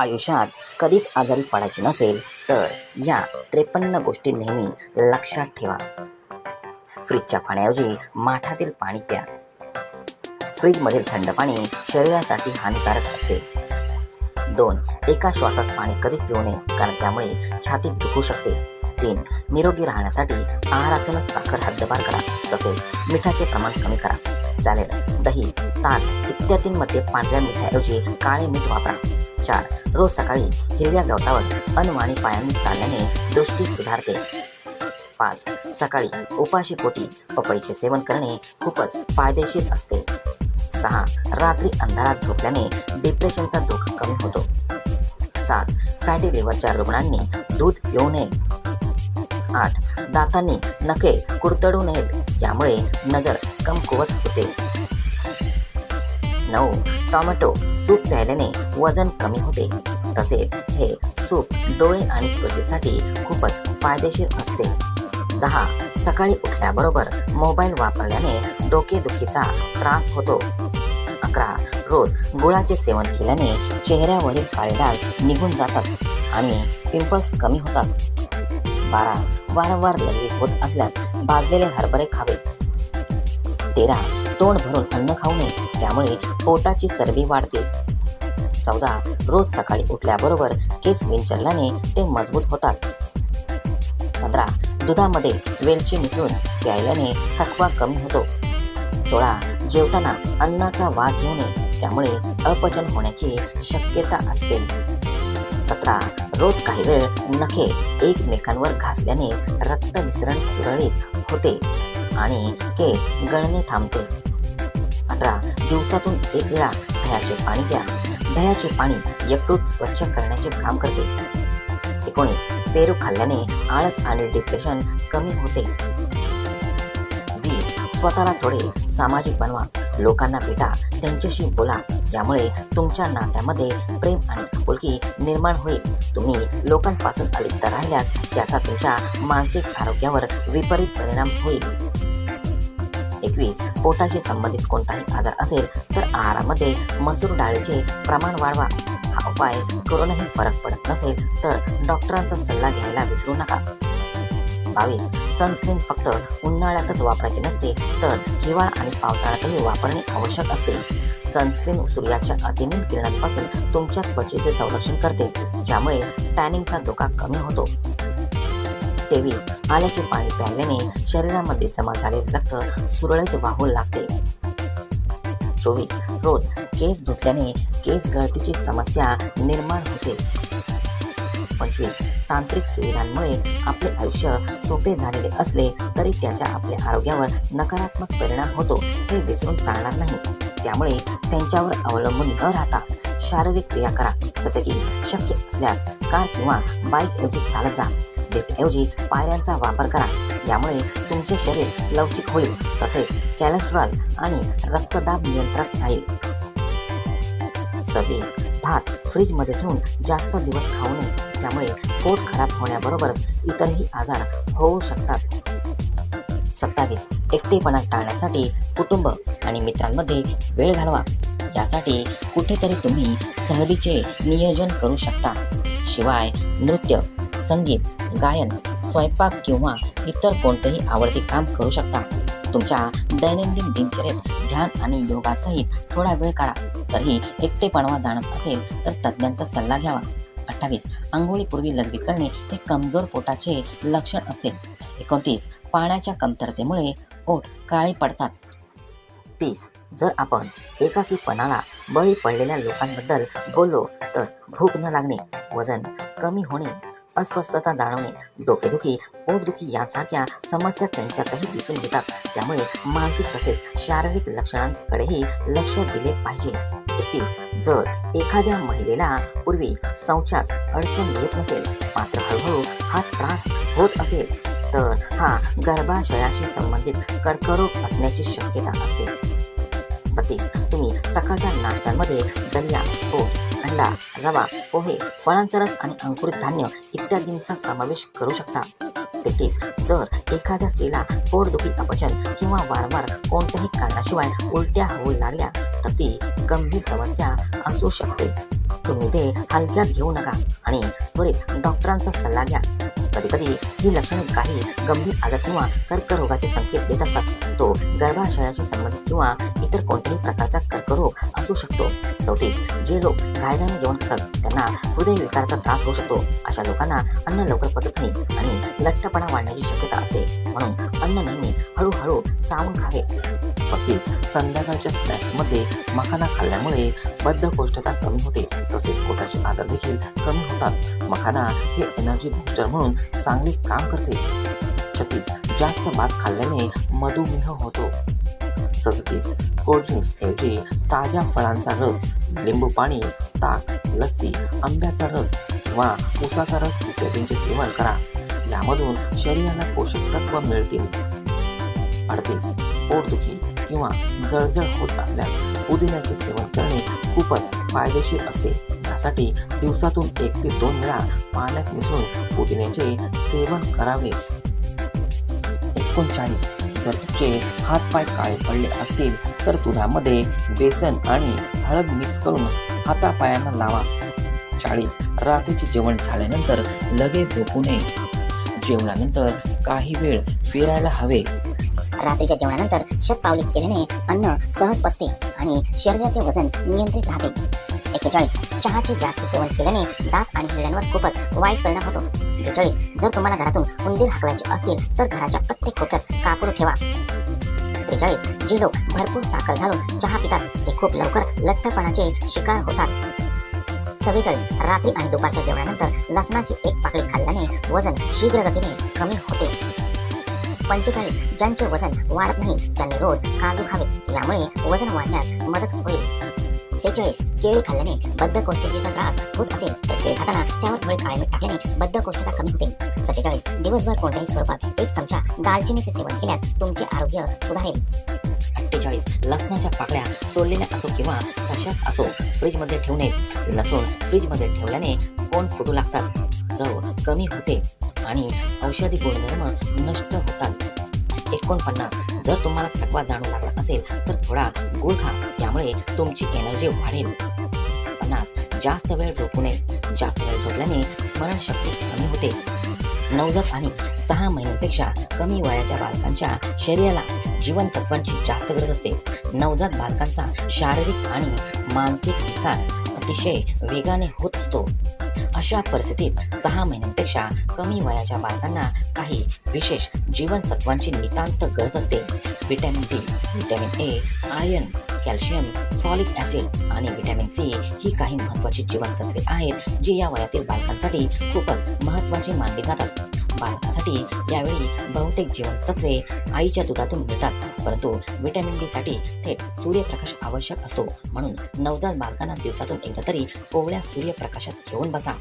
आयुष्यात कधीच आजारी पडायची नसेल तर या त्रेपन्न गोष्टी नेहमी लक्षात ठेवा. फ्रीजच्या पाण्याऐवजी माठातील पाणी प्या. फ्रीजमधील थंड पाणी शरीरासाठी हानिकारक असते. दोन एका श्वासात पाणी कधीच पिऊ नये कारण त्यामुळे छातीत दुखू शकते. तीन निरोगी राहण्यासाठी आहारातूनच साखर हद्दपार करा तसेच मिठाचे प्रमाण कमी करा. सॅलेड दही ताक इत्यादींमध्ये पांढऱ्या मिठाऐवजी काळे मीठ वापरा. चार रोज सकाळी हिरव्या गवतावर अनवाणी पायांनी चालल्याने दृष्टी सुधारते. पाच सकाळी उपाशी पोटी पपईचे सेवन करणे खूपच फायदेशीर असते. सहा रात्री अंधारात झोपल्याने डिप्रेशनचा धोका कमी होतो. सात फॅटी लिव्हरच्या रुग्णांनी दूध पिऊ नये. आठ दातांनी नखे कुरतडू नयेत. यामुळे नजर कमकुवत होते. नऊ टोमॅटो सूप प्यायल्याने वजन कमी होते. तसेच हे सूप डोळे आणि त्वचेसाठी खूपच फायदेशीर असते. दहा सकाळी उठल्याबरोबर मोबाईल वापरल्याने डोकेदुखीचा त्रास होतो. अकरा रोज गुळाचे सेवन केल्याने चेहऱ्यावरील काळे डाग निघून जातात आणि पिंपल्स कमी होतात. बारा वारंवार लघवी होत असल्यास भाजलेले हरभरे खावे. तेरा तोंड भरून अन्न खाऊ नये त्यामुळे पोटाची चरबी वाढते. चौदा रोज सकाळी उठल्याबरोबर केस विंचरल्याने ते मजबूत होतात. पंधरा दुधामध्ये वेलची मिसळून प्यायल्याने थकवा कमी होतो. सोळा जेवताना अन्नाचा वास घेऊ नये त्यामुळे अपचन होण्याची शक्यता असते. सतरा रोज काही वेळ नखे एकमेकांवर घासल्याने रक्त मिश्रण सुरळीत होते आणि केस गळणे थांबते. अठरा दिवसातून एक वेळा दह्याचे पाणी प्या. दह्याचे पाणी यकृत स्वच्छ करण्याचे काम करते. एकोणीस पेरू खाल्ल्याने आळस आणि डिप्रेशन कमी होते. वीस स्वतःला थोडे सामाजिक बनवा. लोकांना भेटा त्यांच्याशी बोला. यामुळे तुमच्या नात्यामध्ये प्रेम आणि आपुलकी निर्माण होईल. तुम्ही लोकांपासून अलिप्त राहिल्यास त्याचा तुमच्या मानसिक आरोग्यावर विपरीत परिणाम होईल. एकवीस पोटाशी संबंधित कोणताही आजार असेल तर आहारामध्ये मसूर डाळीचे प्रमाण वाढवा. हा उपाय करूनही फरक पडत नसेल तर डॉक्टरांचा सल्ला घ्यायला विसरू नका. बावीस. सनस्क्रीन फक्त उन्हाळ्यातच वापरायचे नसते तर हिवाळा आणि पावसाळ्यातही वापरणे आवश्यक असते. सनस्क्रीन सूर्याच्या अतिनील किरणांपासून तुमच्या त्वचेचे संरक्षण करते ज्यामुळे टॅनिंगचा धोका कमी होतो. तेवीस. आल्याचे पाणी प्यायल्याने शरीरामध्ये जमा झालेले रक्त सुरळीत वाहू लागते. चोवीस रोज केस धुतल्याने केस गळतीची समस्या निर्माण होते. पंचवीस तांत्रिक सुविधांमुळे आपले आयुष्य सोपे झालेले असले तरी त्याचा आपल्या आरोग्यावर नकारात्मक परिणाम होतो हे विसरून चालणार नाही. त्यामुळे त्यांच्यावर अवलंबून न राहता शारीरिक क्रिया करा. जसे की शक्य असल्यास कार किंवा बाईक ऐवजी चालत जा. ऐवजी पायऱ्यांचा वापर करा. यामुळे तुमचे शरीर लवचिक होईल तसेच कॅलेस्ट्रॉल आणि रक्तदाब नियंत्रणात राहील. सव्वीस भात फ्रीजमध्ये ठेवून जास्त दिवस खाऊ नये. त्यामुळे पोट खराब होण्याबरोबरच इतरही आजार होऊ शकतात. सत्तावीस एकटेपणा टाळण्यासाठी कुटुंब आणि मित्रांमध्ये वेळ घालवा. यासाठी कुठेतरी तुम्ही सहलीचे नियोजन करू शकता. शिवाय नृत्य संगीत गायन स्वयंपाक किंवा इतर कोणतेही आवडते काम करू शकता. तुमच्या दैनंदिन दिनचर्येत ध्यान आणि योगासहित थोडा वेळ काढा. तरी एकटेपणवा जाणत असेल तर तज्ज्ञांचा सल्ला घ्यावा. अठ्ठावीस. आंघोळीपूर्वी लघवी करणे हे कमजोर पोटाचे लक्षण असते. एकोणतीस. पाण्याच्या कमतरतेमुळे ओठ काळे पडतात. तीस. जर आपण एकाकीपणाला बळी पडलेल्या लोकांबद्दल बोललो तर भूक न लागणे वजन कमी होणे अस्वस्थता जाणवणे डोकेदुखी पोटदुखी यासारख्या समस्या त्यांच्यातही दिसून येतात. त्यामुळे मानसिक तसेच शारीरिक लक्षणांकडेही लक्ष दिले पाहिजे. एकतीस जर एखाद्या महिलेला पूर्वी शौचास अडचण येत नसेल मात्र हळूहळू हा त्रास होत असेल तर हा गर्भाशयाशी संबंधित कर्करोग असण्याची शक्यता असते. बत्तीस तुम्ही सकाळच्या नाश्त्यांमध्ये दलिया ओट्स अंडा रवा पोहे फळांचा रस आणि अंकुरित धान्य इत्यादींचा समावेश करू शकता. तेहतीस जर एखाद्या स्त्रीला पोटदुखी अपचन किंवा वारंवार कोणत्याही कारणाशिवाय उलट्या होऊ लागल्या तर ती गंभीर समस्या असू शकते. तुम्ही ते हलक्यात घेऊ नका आणि त्वरित डॉक्टरांचा सल्ला घ्या. कधी कधी ही लक्षणे काही गंभीर आजार किंवा कर्करोगाचे संकेत देत असतात. तो गर्भाशयाशी संबंधित किंवा इतर कोणत्याही प्रकारचा कर्करोग असू शकतो. चौतीस जे लोक घायघाईने जेवण खातात त्यांना हृदय विकाराचा त्रास होऊ शकतो. अशा लोकांना अन्न लवकर पचत नाही आणि लठ्ठपणा वाढण्याची शक्यता असते. म्हणून अन्न नेहमी हळूहळू चावून खावे. तसेच संध्याकाळच्या स्नॅक्समध्ये मखाना खाल्ल्यामुळे बद्धकोष्ठता कमी होते. तसेच पोटाचे आजार देखील कमी होतात. मखाना हे एनर्जी बुस्टर म्हणून चांगले काम करते. छत्तीस जास्त भात खाल्ल्याने मधुमेह होतो. सदतीस कोल्ड्रिंक्स ऐवजी ताज्या फळांचा रस लिंबू पाणी ताक लस्सी आंब्याचा रस किंवा उसाचा रस इत्यादींचे सेवन करा. यामधून शरीराला पोषक तत्व मिळतील. अडतीस पोटदुखी किंवा जळजळ होत असल्यास पुदिन्याचे सेवन करणे खूपच फायदेशीर असते. यासाठी दिवसातून एक ते दोन वेळा पाण्यात मिसळून पुदिन्याचे सेवन करावे. एकोणचाळीस जर तुमचे हातपाय काळे पडले असतील तर दुधामध्ये बेसन आणि हळद मिक्स करून हातापायांना लावा. चाळीस रात्रीचे जेवण झाल्यानंतर लगेच झोपू नये. जेवणानंतर काही वेळ फिरायला हवे. रात्रीच्या जेवणानंतर शतपावली केल्याने अन्न सहज पचते आणि शरीराचे वजन नियंत्रित राहते. एकेचाळीस चहाचे जास्त सेवन केल्याने दात आणि हिरड्यांवर खूपच वाईट परिणाम होतो. बेचाळीस जर तुम्हाला घरातून उंदीर हाकलायचे असतील तर घराच्या प्रत्येक कोपऱ्यात कापूर ठेवा. त्रेचाळीस जे लोक भरपूर साखर घालून चहा पितात ते खूप लवकर लठ्ठपणाचे शिकार होतात. चव्वेचाळीस रात्री आणि दुपारच्या जेवणानंतर लसणाची एक पाकळी खाल्ल्याने वजन शीघ्र गतीने कमी होते. पंचेचाळीस ज्यांचे वजन वाढत नाही त्यांनी रोज काजू खावे. यामुळे वजन वाढण्यास मदत होईल. सेहेचाळीस केळी खाल्ल्याने बद्धकोष्ठतेचा त्रास होत असेल तर केळी खाताना त्यावर थोडे काळे मीठ टाकल्याने बद्धकोष्ठता कमी होते. सत्तेचाळीस दिवसभर कोणत्याही स्वरूपात एक चमचा दालचिनीचे सेवन केल्यास तुमचे आरोग्य सुधारेल. बेचाळीस लसणाच्या पाकळ्या सोडलेल्या असो किंवा तशाच असो फ्रीजमध्ये मध्ये ठेवणे लसूण फ्रीजमध्ये ठेवल्याने कोण फुटू लागतात? चव कमी होते आणि औषधी गुणधर्म नष्ट होतात. एकोणपन्नास जर तुम्हाला थकवा जाणू लागला असेल तर थोडा गुळ खा यामुळे तुमची एनर्जी वाढेल. पन्नास जास्त वेळ झोपू नये. जास्त वेळ झोपल्याने स्मरणशक्ती कमी होते. नवजात आणि सहा महिन्यांपेक्षा कमी वयाच्या बालकांच्या शरीराला जीवनसत्वांची जास्त गरज असते. नवजात बालकांचा शारीरिक आणि मानसिक विकास अतिशय वेगाने होत असतो. अशा परिस्थितीत सहा महिन्यांपेक्षा कमी वयाच्या बालकांना काही विशेष जीवनसत्वांची नितांत गरज असते. Vitamin D vitamin A iron calcium folic acid आणि व्हिटॅमिन सी ही काही महत्त्वाची जीवनसत्वे आहेत जी या वयातील बालकांसाठी खूपच महत्त्वाची मानली जातात. बालकासाठी यावेळी बहुतेक जीवनसत्वे आईच्या दुधातून मिळतात. परंतु व्हिटॅमिन डी साठी थेट सूर्यप्रकाश आवश्यक असतो. म्हणून नवजात बालकांना दिवसातून एकदा तरी कोवळ्या सूर्यप्रकाशात घेऊन बसा.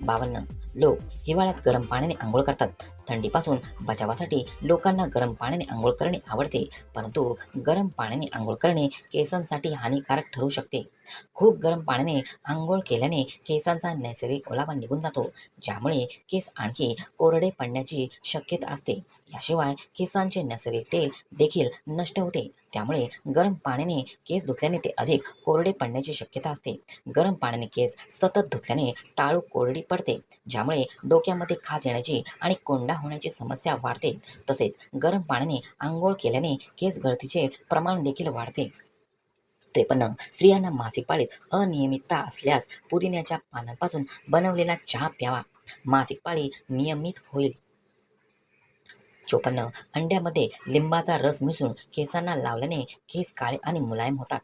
बावन्न लोक हिवाळ्यात गरम पाण्याने आंघोळ करतात. थंडीपासून बचावासाठी लोकांना गरम पाण्याने आंघोळ करणे आवडते. परंतु गरम पाण्याने आंघोळ करणे केसांसाठी हानिकारक ठरू शकते. खूप गरम पाण्याने आंघोळ केल्याने केसांचा नैसर्गिक ओलावा निघून जातो. ज्यामुळे केस आणखी कोरडे पडण्याची शक्यता असते. याशिवाय केसांचे नैसर्गिक तेल देखील नष्ट होते. त्यामुळे गरम पाण्याने केस धुतल्याने ते अधिक कोरडे पडण्याची शक्यता असते. गरम पाण्याने केस सतत धुतल्याने टाळू कोरडी पडते. ज्यामुळे डोक्यामध्ये खाज येण्याची आणि कोंडा होण्याची समस्या वाढते. तसेच गरम पाण्याने आंघोळ केल्याने केस गळतीचे प्रमाण देखील वाढते. त्रेपन्न स्त्रियांना मासिक पाळीत अनियमितता असल्यास पुदिन्याच्या पानांपासून बनवलेला चहा प्यावा. मासिक पाळी नियमित होईल. चोपन्न. अंड्यामध्ये लिंबाचा रस मिसळून केसांना लावल्याने केस काळे आणि मुलायम होतात.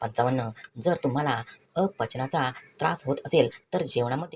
पंचावन्न. जर तुम्हाला अपचनाचा त्रास होत असेल तर जेवणामध्ये